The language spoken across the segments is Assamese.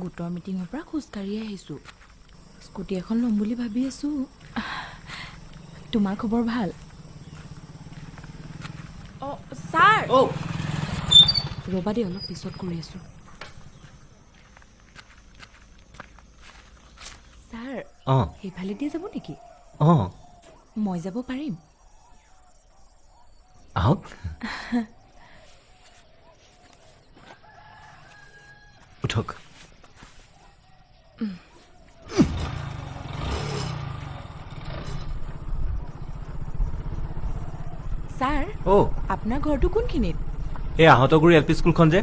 গোটৰ মিটিঙৰ পৰা খোজকাঢ়ি আহিছোঁ। স্কুটি এখন ল'ম বুলি ভাবি আছোঁ। তোমাৰ খবৰ ভাল? অঁ ছাৰ! অ' ৰ'বা দেই অলপ পিছত কৰি আছোঁ। ছাৰ অঁ। সেইফালেদি যাব নেকি? অঁ। মই যাব পাৰিম। আহক। উঠক। ছাৰ অ' আপোনাৰ ঘৰটো কোনখিনিত? এই আহঁতগুৰি এল পি স্কুলখন যে।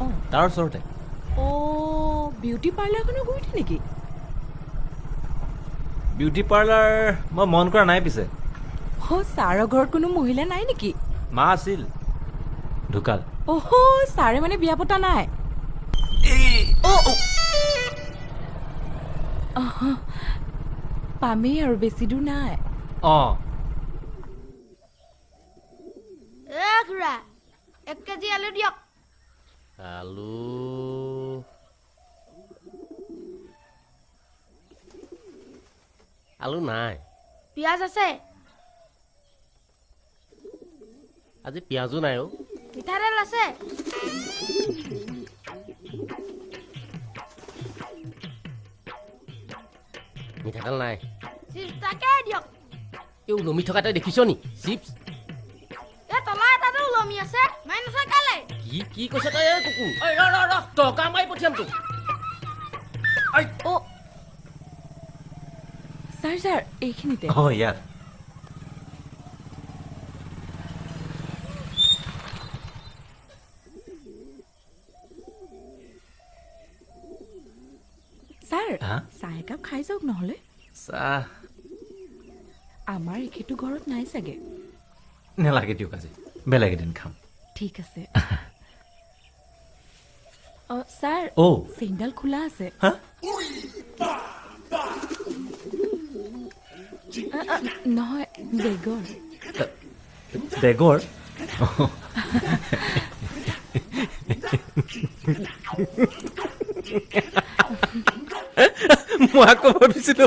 অঁ। তাৰ ওচৰতে। অ' বিউটি পাৰ্লাৰখনৰ গুৰিতে নেকি? বিউটি পাৰ্লাৰ মই মন কৰা নাই পিছে। অ' ছাৰৰ ঘৰত কোনো মহিলা নাই নেকি? মা আছিল। ঢুকাল। অহ ছাৰে মানে বিয়া পতা নাই। অহ, পামেই আৰু বেছি দূৰ নাই। অঁ। এ খুৰা এক কেজি আলু দিয়ক। আলু। আলু নাই। পিঁয়াজ আছে। আজি পিঁয়াজো নাই অ' মিঠাতেল আছে। মিঠাতেল নাই চিপছ তাকে দিয়ক এই ওলমি থকা তই দেখিছ নি চিপছ এ তলা এটাতো ওলমি আছে মাৰি নাচাই কালে কি কি কৈছে তই এই কুকুৰ ঐ ৰ ৰ ৰ টকা মাৰি পঠিয়াম তোক অ' ছাৰ ছাৰ এইখিনিতে অঁ ইয়াত ছাৰ হা? চাহ একাপ খাই যাওক নহ'লে। চাহ আমাৰ এখেতো ঘৰত নাই চাগে। নেলাগে দিয়ক আজি বেলেগ এদিন খাম। ঠিক আছে। ছাৰ অ' চেইনডাল খোলা আছে। নহয় বেগৰ। বেগৰ? মই আকৌ ভাবিছিলো।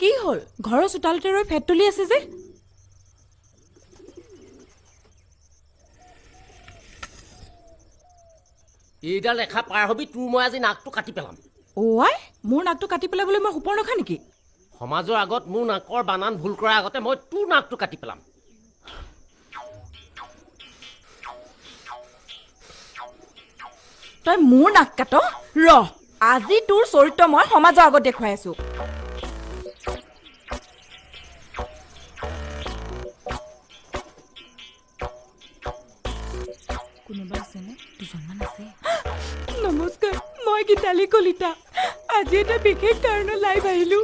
কি হ'ল? ঘৰৰ চোতালতে ৰৈ ফেট তুলি আছে যে? এইডাল ৰেখা পাৰ হবি তোৰ মই আজি নাকটো কাটি পেলাম। আই মোৰ নাকটো কাটি পেলাবলৈ মই সোপৰ নখা নেকি? সমাজৰ আগত মোৰ নাকৰ বানান ভুল কৰাৰ আগতে মই তোৰ নাকটো কাটি পেলাম। তই মোৰ নাক কাট ৰ আজি তোৰ চৰিত্ৰ মই সমাজৰ আগত দেখুৱাই আছো। কোনোবা আছেনে দুজনমান আছে। নমস্কাৰ মই গীতালি কলিতা। আজি এটা বিশেষ কাৰণত লাইভ আহিলো।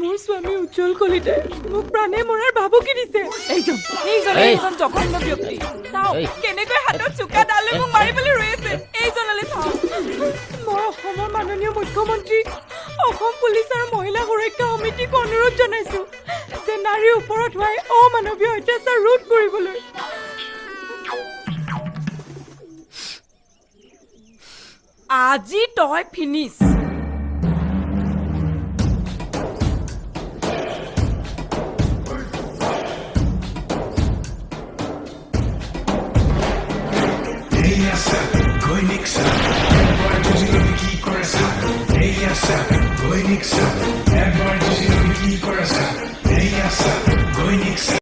মোৰ স্বামী উজ্জ্বল কলিতাই মোক প্ৰাণে মৰাৰ ভাবুকি দিছে। এইজন এইজন এই। এইজন জঘন্য ব্যক্তি। চাওক এই। কেনেকৈ হাতত চোকা দাল লৈ মোক মাৰিবলৈ ৰৈ আছে। এইজনলৈ চাওক। মই অসমৰ মাননীয় মুখ্যমন্ত্ৰী অসম পুলিচ আৰু মহিলা সুৰক্ষা সমিতিক অনুৰোধ জনাইছো যে নাৰীৰ ওপৰত হোৱা অমানৱীয় অত্যাচাৰ ৰোধ কৰিবলৈ আজি তই ফিনিছ